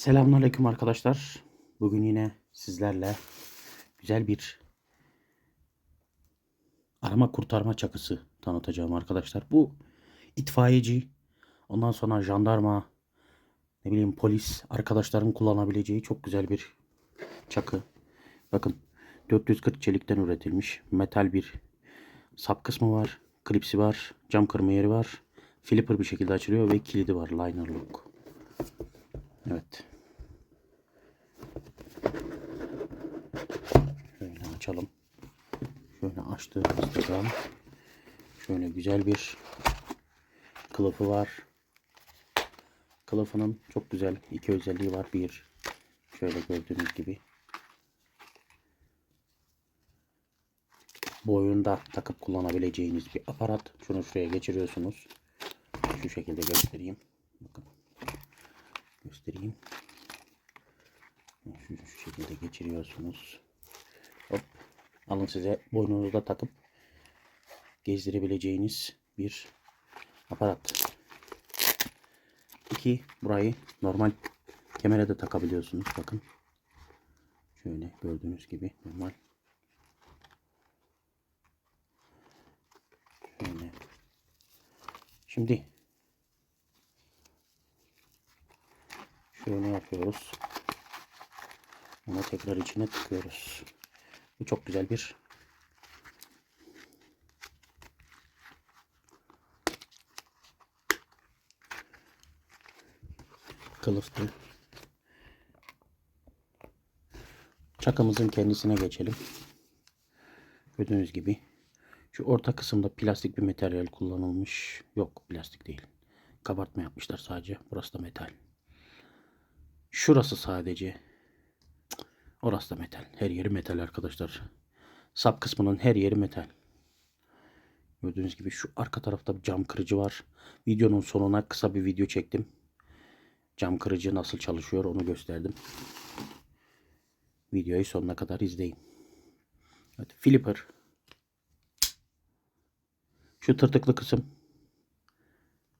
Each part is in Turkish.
Selamünaleyküm arkadaşlar. Bugün yine sizlerle güzel bir arama kurtarma çakısı tanıtacağım arkadaşlar. Bu itfaiyeci, ondan sonra jandarma, ne bileyim polis arkadaşların kullanabileceği çok güzel bir çakı. Bakın 440 çelikten üretilmiş metal bir sap kısmı var, klipsi var, cam kırma yeri var, flipper bir şekilde açılıyor ve kilidi var liner lock. Evet. Şöyle açalım. Şöyle açtığımızda da şöyle güzel bir kılıfı var. Kılıfının çok güzel iki özelliği var. Bir şöyle gördüğünüz gibi boyunda takıp kullanabileceğiniz bir aparat. Şunu şuraya geçiriyorsunuz. Şu şekilde göstereyim. Bakın. Göstereyim. Şu, şu şekilde geçiriyorsunuz. Alın size boynunuzda takıp gezdirebileceğiniz bir aparat. İki burayı normal kemere de takabiliyorsunuz. Bakın. Şöyle gördüğünüz gibi normal. Şöyle. Şimdi şöyle yapıyoruz. Onu tekrar içine tıkıyoruz. Bu çok güzel bir kılıftı. Çakamızın kendisine geçelim. Gördüğünüz gibi şu orta kısımda plastik bir materyal kullanılmış. Yok plastik değil. Kabartma yapmışlar sadece. Burası da metal. Şurası sadece. Orası da metal. Her yeri metal arkadaşlar. Sap kısmının her yeri metal. Gördüğünüz gibi şu arka tarafta bir cam kırıcı var. Videonun sonuna kısa bir video çektim. Cam kırıcı nasıl çalışıyor onu gösterdim. Videoyu sonuna kadar izleyin. Evet, flipper. Şu tırtıklı kısım.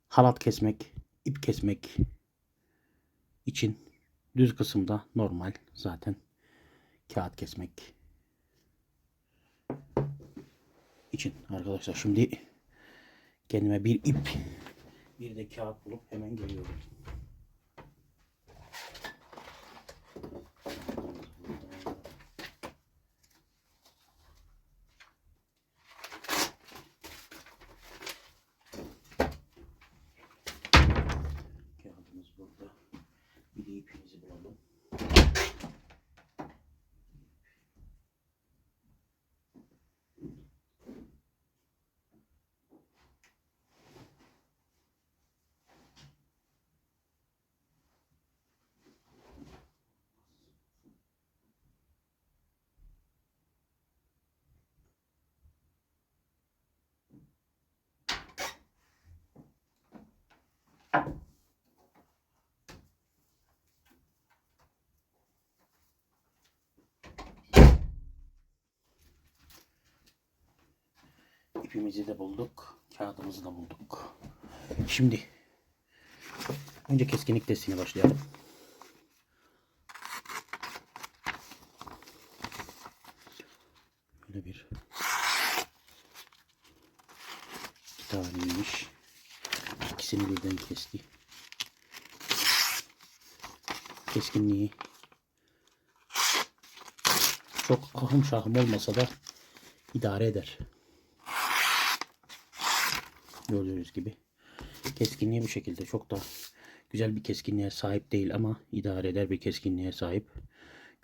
Halat kesmek, ip kesmek için düz kısımda normal zaten kağıt kesmek için arkadaşlar şimdi kendime bir ip bir de kağıt bulup hemen geliyorum. Kağıdımız burada. Bir de ipimizi bulalım. İpimizi de bulduk. Kağıdımızı da bulduk. Şimdi önce keskinlik testine başlayalım. Böyle bir iki taneymiş. İkisini birden kesti. Keskinliği çok ahım şahım olmasa da idare eder. Gördüğünüz gibi. Keskinliği bu şekilde. Çok da güzel bir keskinliğe sahip değil ama idare eder bir keskinliğe sahip.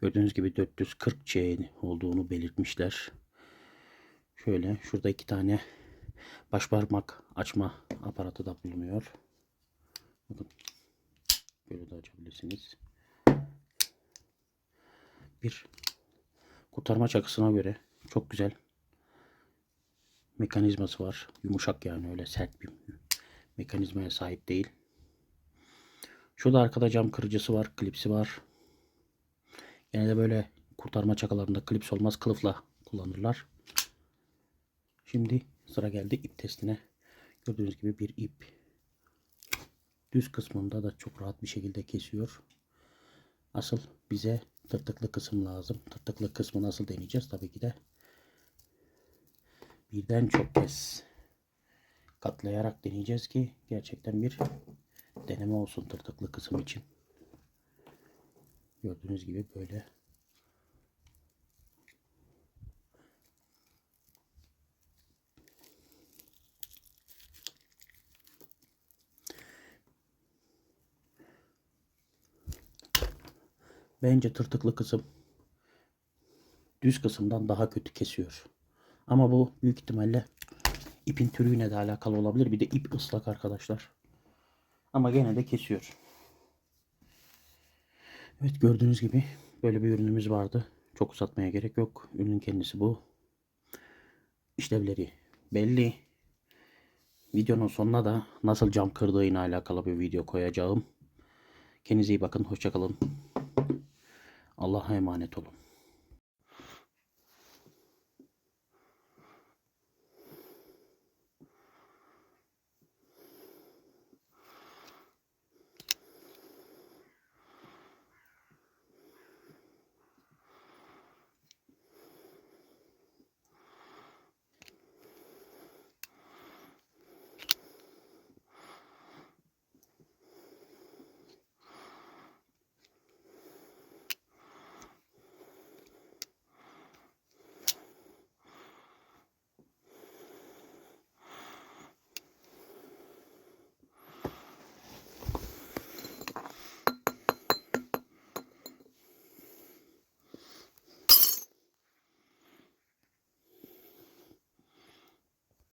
Gördüğünüz gibi 440 C olduğunu belirtmişler. Şöyle şurada iki tane baş parmak açma aparatı da bulunuyor. Bakın. Böyle de açabilirsiniz. Bir kurtarma çakısına göre çok güzel mekanizması var. Yumuşak yani öyle sert bir mekanizmaya sahip değil. Şurada arkada cam kırıcısı var. Klipsi var. Genelde böyle kurtarma çakalarında klips olmaz. Kılıfla kullanırlar. Şimdi sıra geldi ip testine. Gördüğünüz gibi bir ip. Düz kısmında da çok rahat bir şekilde kesiyor. Asıl bize tırtıklı kısım lazım. Tırtıklı kısmı nasıl deneyeceğiz? Tabii ki de birden çok kez katlayarak deneyeceğiz ki gerçekten bir deneme olsun tırtıklı kısım için. Gördüğünüz gibi böyle Bence tırtıklı kısım düz kısımdan daha kötü kesiyor. Ama bu büyük ihtimalle ipin türüyle de alakalı olabilir. Bir de ip ıslak arkadaşlar. Ama gene de kesiyor. Evet gördüğünüz gibi böyle bir ürünümüz vardı. Çok uzatmaya gerek yok. Ürünün kendisi bu. İşlevleri belli. Videonun sonuna da nasıl cam kırdığıyla alakalı bir video koyacağım. Kendinize iyi bakın. Hoşçakalın. Allah'a emanet olun.